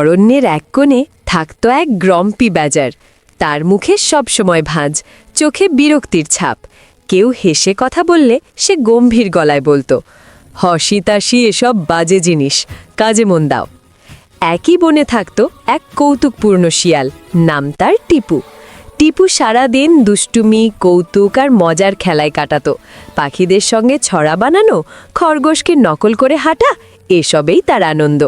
অরণ্যের এক কোণে থাকত এক গ্রম্পি বেজার। তার মুখে সবসময় ভাঁজ, চোখে বিরক্তির ছাপ। কেউ হেসে কথা বললে সে গম্ভীর গলায় বলতো, হসি তাসি এসব বাজে জিনিস, কাজে মন দাও। একই বনে থাকত এক কৌতুকপূর্ণ শিয়াল, নাম তার টিপু। টিপু সারাদিন দুষ্টুমি, কৌতুক আর মজার খেলায় কাটাতো। পাখিদের সঙ্গে ছড়া বানানো, খরগোশকে নকল করে হাঁটা, এসবেই তার আনন্দ।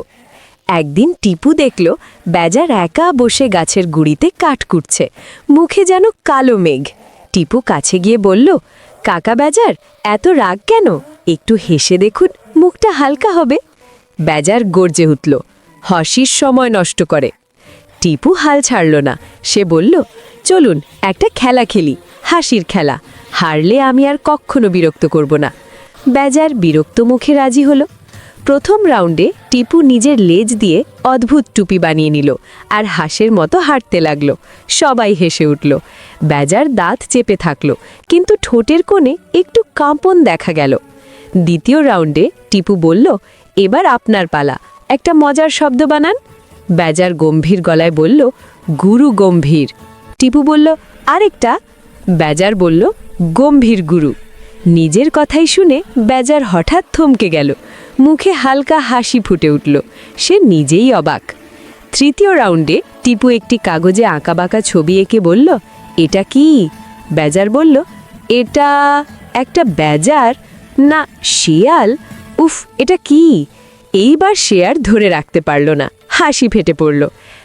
একদিন টিপু দেখল বেজার একা বসে গাছের গুড়িতে কাঠ কুটছে। মুখে যেন কালো মেঘ। টিপু কাছে গিয়ে বলল, কাকা বেজার, এত রাগ কেন? একটু হেসে দেখুন, মুখটা হালকা হবে। বেজার গর্জে উঠল হসির সময় নষ্ট করে। টিপু হাল ছাড়ল না। সে বলল, চলুন, একটা খেলা খেলি, হাসির খেলা। হারলে আমি আর কখনো বিরক্ত করব না। বেজার বিরক্ত মুখে রাজি হলো। প্রথম রাউন্ডে টিপু নিজের লেজ দিয়ে অদ্ভুত টুপি বানিয়ে নিল আর হাসের মতো হাঁটতে লাগল। সবাই হেসে উঠল। বেজার দাঁত চেপে থাকল, কিন্তু ঠোঁটের কোণে একটু কাঁপন দেখা গেল। দ্বিতীয় রাউন্ডে টিপু বলল, এবার আপনার পালা। একটা মজার শব্দ বানান। বেজার গম্ভীর গলায় বলল, গুরু গম্ভীর। টিপু বলল, আরেকটা। বেজার বলল, গম্ভীর গুরু। নিজের কথাই শুনে বেজার হঠাৎ থমকে গেল। মুখে হালকা হাসি ফুটে উঠল। সে নিজেই অবাক। তৃতীয় রাউন্ডে টিপু একটি কাগজে আঁকাবাঁকা ছবি এঁকে বলল, এটা কি? বেজার বলল, এটা একটা বেজার? না, শিয়াল? উফ, এটা কি? এইবার শেয়ার ধরে রাখতে পারল না। হাসি ফেটে পড়ল।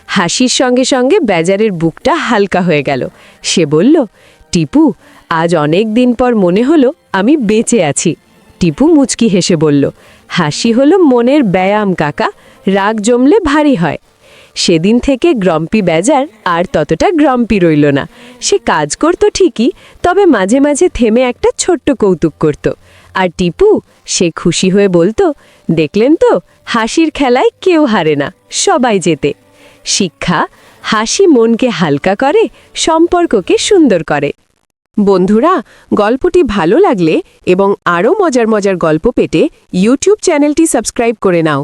হাসির সঙ্গে সঙ্গে বেজারের বুকটা হালকা হয়ে গেল। সে বলল, টিপু, আজ অনেক দিন পর মনে হলো আমি বেঁচে আছি। টিপু মুচকি হেসে বলল, হাসি হলো মনের ব্যায়াম, কাকা। রাগ জমলে ভারী হয়। সেদিন থেকে গ্রম্পি বেজার আর ততটা গ্রম্পি রইল না। সে কাজ করত ঠিকই, তবে মাঝে মাঝে থেমে একটা ছোট্ট কৌতুক করত। আর টিপু, সে খুশি হয়ে বলতো, দেখলেন তো, হাসির খেলায় কেউ হারে না, সবাই যেতে শিক্ষা, হাসি মনকে হালকা করে, সম্পর্ককে সুন্দর করে। বন্ধুরা, গল্পটি ভালো লাগলে এবং আরও মজার মজার গল্প পেতে ইউটিউব চ্যানেলটি সাবস্ক্রাইব করে নাও।